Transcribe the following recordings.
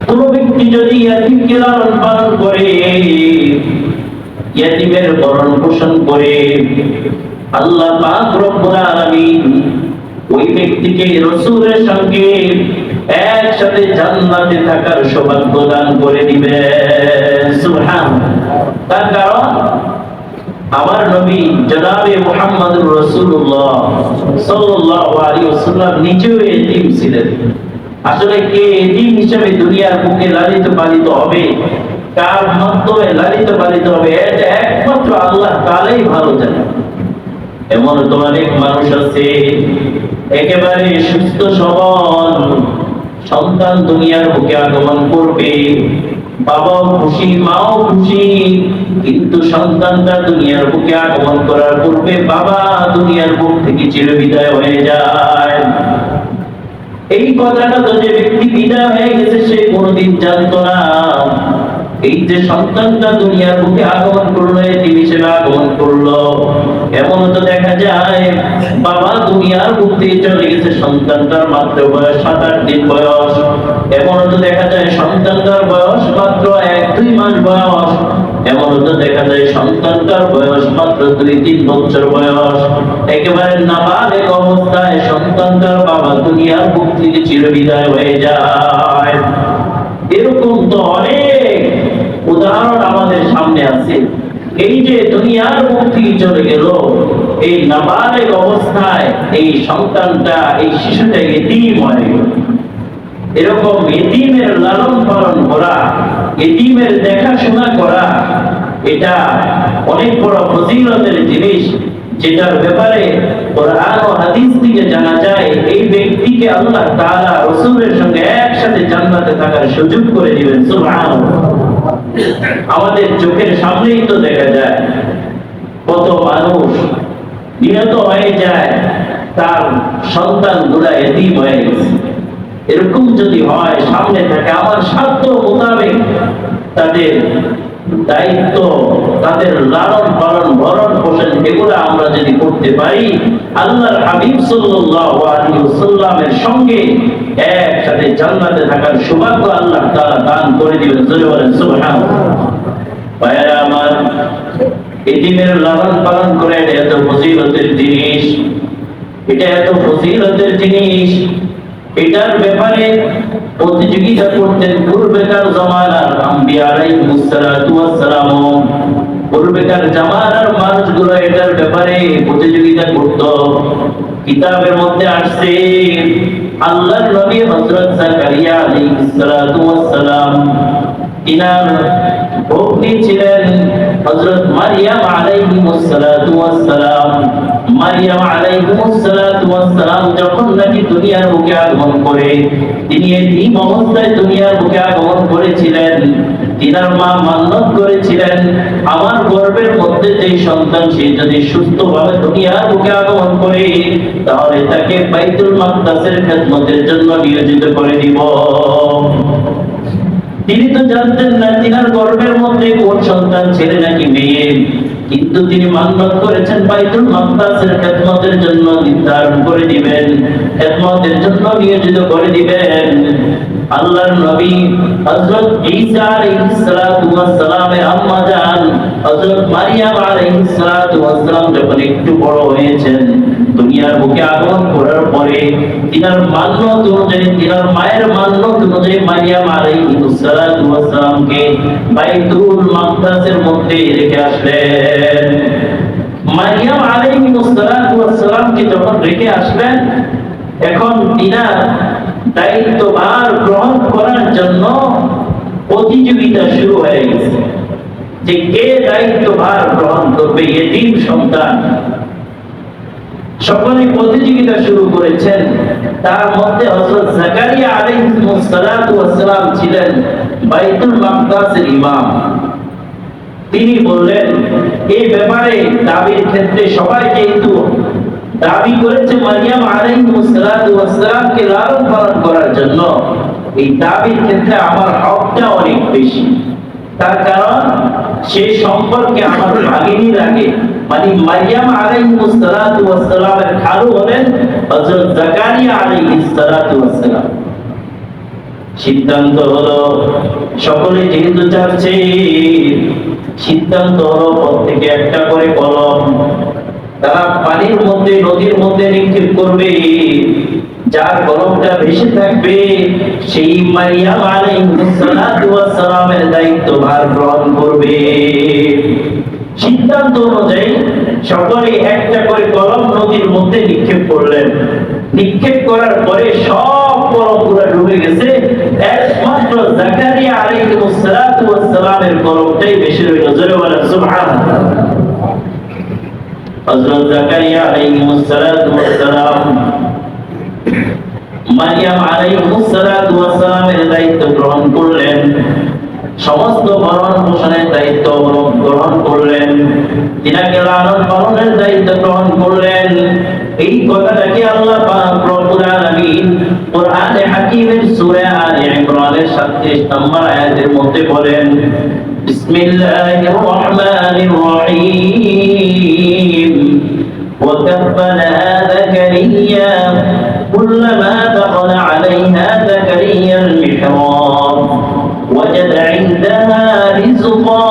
কোন ব্যক্তি যদি লালন পালন করে ইয়াতিমের ভরণ পোষণ করে আল্লাহ পাক রব্বুল ওই ব্যক্তিকে রসূলের সঙ্গে একসাথে জান্নাতে থাকার সৌভাগ্য দান করে দিবেন সুবহান তার কারণ আমার নবী জনাবে মুহাম্মদুর আলাইহি ওয়াসাল্লাম নিজেও এতিম ছিলেন। আসলে কে এতিম হিসেবে দুনিয়ার বুকে লালিত পালিত হবে, কার মাধ্যমে লালিত পালিত হবে, এটা একমাত্র আল্লাহ ভালো এমন তো অনেক মানুষ আছে, একেবারে সুস্থ সবল, সন্তান দুনিয়ার বুকে আগমন করবে বাবাও খুশি, মাও খুশি, কিন্তু সন্তানটা দুনিয়ার বুকে আগমন করার পূর্বে বাবা দুনিয়ার বুক থেকে চিরবিদায় হয়ে যায়। এই কথাটা যে ব্যক্তি বিদায় হয়ে গেছে, সে কোনোদিন জানতো না। এই যে সন্তানটা দুনিয়ার বুকে আগমন করল এটি হিসেবে আগমন করল। এমন তো দেখা যায়, বাবা দুনিয়ার বুক থেকে চলে গেছে, সন্তানটার মাত্র বয়স সাত আট দিন বয়স। এমন তো দেখা যায়, সন্তানটার বয়স মাত্র এক দুই মাস বয়স এমন দেখা যায় সন্তানটার বয়স মাত্র দুই তিন বছর বয়স, একেবারে অবস্থায় সন্তানটার বাবা দুনিয়ার বুক থেকে চিরবিদায় হয়ে যায়। এরকম তো অনেক উদাহরণ আমাদের সামনে আছে। এই যে দুনিয়ার থেকে চলে গেল, এই নাবালেক অবস্থায় এই সন্তানটা, এই শিশুটা এতিম হয়ে এরকম এতিমের লালন পালন দেখাশোনা করা, এটা অনেক বড় ফজিলতের জিনিস, যেটার ব্যাপারে কোরআন ও হাদিস থেকে জানা যায়, এই ব্যক্তিকে আল্লাহ তাআলা রাসূলের সঙ্গে একসাথে জান্নাতে থাকার সুযোগ করে দিবেন। সুবহানাল্লাহ। আমাদের চোখের সামনেই তো দেখা যায়, কত মানুষ নিহত হয়ে যায়, তার সন্তানগুলা এতিম হয়ে গেছে। এরকম যদি হয়, সামনে থাকে, আমার সাধ্য মোতাবেক তাদের দায়িত্ব, তাদের লালন পালন, ভরণ পোষণ এগুলো আমরা যদি করতে পারি, আল্লাহর হাবিব ওয়াসাল্লামের সঙ্গে একসাথে জান্নাতে থাকার সৌভাগ্য আল্লাহ তাআলা দান করে দিবেন। জোরে বলেন, সুবহানাল্লাহ। আমার এতিমের লালন পালন করে এটা এত ফজিলতের জিনিস, এটা এত ফজিলতের জিনিস। এটার ব্যাপারে প্রতিযোগিতা করতেন পূর্বেকার জমানার আম্বিয়া আলাইহিস সালাতু ওয়াস সালাম। পূর্বেকার জামানার মানুষগুলো এটার ব্যাপারে প্রতিযোগিতা করত। কিতাবের মধ্যে আসছে, আল্লাহর নবী হযরত জাকারিয়া আলাইহিস সালাম ইনার ভগ্নি ছিলেন হযরত মারিয়াম আলাইহিস সালাতু ওয়াস সালাম মারিয়াম সালাতু ওয়াস সালাম যখন নাকি দুনিয়ার বুকে আগমন করে, তিনি এতিম অবস্থায় দুনিয়ার বুকে আগমন করেছিলেন। তিনার মা মান্নত করেছিলেন, আমার গর্ভের মধ্যে যে সন্তান, সে যদি সুস্থভাবে দুনিয়ার বুকে আগমন করে, তাহলে তাকে বাইতুল মাকদাসের খেদমতের জন্য নিয়োজিত করে দিব। তিনি তো জানতেন না, তিনার গর্বের মধ্যে কোন সন্তান, ছেলে নাকি মেয়ে। কিন্তু তিনি মান্যত করেছেন বাইতুল মাকদাসের খেদমতের জন্য, নির্ধারণ করে দিবেন, খেদমতের জন্য নিয়োজিত করে দিবেন। আল্লাহর নবী হযরত ঈসা আলাইহিস সালাতু ওয়াস সালামের আম্মা জান হযরত মারিয়াম আলাইহিস সালাতু যখন একটু বড় হয়েছেন, দুনিয়ার বুকে আগমন করার পরে তিনার মান্যত অনুযায়ী, তিনার মায়ের মান্যত অনুযায়ী মারিয়াম আলাইহিস সালাতু বাইতুল মাকদাসের মধ্যে রেখে আসলেন। মারিয়াম আলাইহিস সালাতু ওয়াস সালামকে যখন রেখে আসলেন, এখন তিনার দায়িত্বভার গ্রহণ করার জন্য প্রতিযোগিতা শুরু হয়ে গেছে। যে কে দায়িত্বভার গ্রহণ করবে, এতিম সন্তান। সকলে প্রতিযোগিতা শুরু করেছেন। তার মধ্যে ছিলেন ইমাম। তিনি বললেন এই ব্যাপারে দাবির ক্ষেত্রে সবাই যেহেতু দাবি করেছে মারিয়াম আলাইহিস সালাতু ওয়াস সালামকে লালন পালন করার জন্য। এই দাবির ক্ষেত্রে আমার হকটা অনেক বেশি। তার কারণ, সে সম্পর্কে আমার ভাগিনী লাগে মানে মারিয়াম আলাইহিস সালাতু ওয়াস সালামের খালু হলেন হযরত জাকারিয়া আলাইহিস সালাতু ওয়াস সালাম। সিদ্ধান্ত হলো, সকলে যেহেতু চাচ্ছে, সিদ্ধান্ত হলো প্রত্যেকে একটা করে কলম। তারা পানির মধ্যে, নদীর মধ্যে নিক্ষেপ করবে। যার কলমটা ভেসে থাকবে, সেই মারিয়াম আলাইহিস সালাতু ওয়াস সালামের দায়িত্ব ভার গ্রহণ করবে। সিদ্ধান্ত অনুযায়ী সকলে একটা করে কলম নদীর মধ্যে নিক্ষেপ করলেন। নিক্ষেপ করার পরে সব কলম পুরো ডুবে গেছে একমাত্র জাকারিয়া আলাইহিস সালাতু ওয়াস সালামের কলমটাই বেশি রইল জোরে বলেন সুবহানাল্লাহ হযরত জাকারিয়া আলাইহিস সালাতু ওয়াস সালাম মারিয়াম আলাইহিস সালাতু ওয়াস সালামের দায়িত্ব গ্রহণ করলেন সমস্ত ভরণ পোষণের দায়িত্ব গ্রহণ করলেন তিনাকে লালন পালনের দায়িত্ব গ্রহণ করলেন এই কথাটাকে আল্লাহ পাক রব্বুল আলামিন কোরআনে হাকীমের সূরা আলে ইমরানের 37 নম্বর আয়াতের মধ্যে বলেন বিসমিল্লাহির রহমানির রহিম وكفلها زكريا كلما دخل عليها زكريا المحراب لها رزقا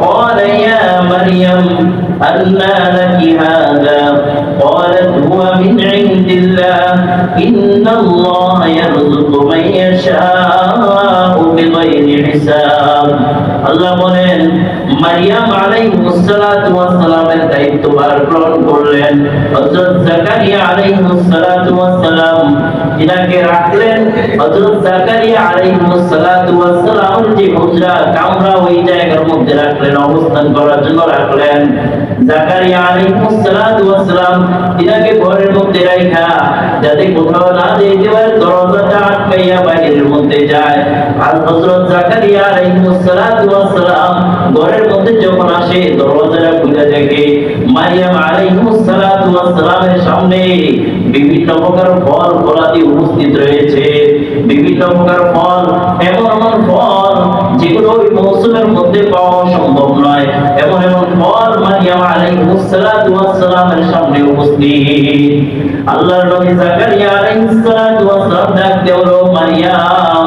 قال يا مريم أنى لك هذا قالت هو من عند الله إن الله يرزق من يشاء بغير حساب الله بولين মারিয়াম আলাইহিস সালাতু ওয়াস সালামের দায়িত্ব ভার গ্রহণ করলেন। হযরত জাকারিয়া আলাইহিস সালাতু ওয়াস ইনাকে রাখলেন। হযরত জাকারিয়া আলাইহিস সালাতু ওয়াস সালামের যে হুজরা কামরা ওই জায়গার মধ্যে রাখলেন, অবস্থান করার জন্য রাখলেন। জাকারিয়া আলাইহিস সালাতু ওয়াস ইনাকে ঘরের মধ্যে রাখা যাতে কোথাও না যেতে পারে, দরজাটা আটকাইয়া বাইরের মধ্যে যায়। আর হযরত জাকারিয়া আলাইহিস সালাতু ওয়াস সালাম ঘরের মধ্যে যখন আসে দরজাটা খুলে দেখে, মারিয়াম আলাইহিস সালাতু সামনে বিভিন্ন প্রকার ফল, ফলাদি উপস্থিত রয়েছে। বিভিন্ন প্রকার ফল, এমন এমন ফল যেগুলো ওই মৌসুমের মধ্যে পাওয়া সম্ভব নয়। এমন এমন ফল মারিয়াম আলাইহিস সালাতু সামনে উপস্থিত। আল্লাহর নবী জাকারিয়া আলাইহিস সালাতু ওয়াস সালাম ডাক দেওয়া মারিয়াম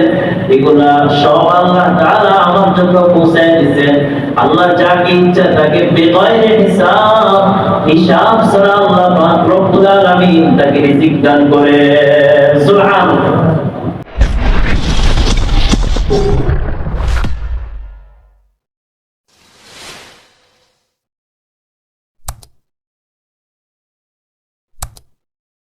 সব আল্লাহ তাআলা আমার জন্য পৌঁছায় দিয়েছেন। আল্লাহ যাকে ইচ্ছা তাকে বেগয়রে হিসাব হিসাব ছাড়া আল্লাহ পাক তাকে রিজিক দান করে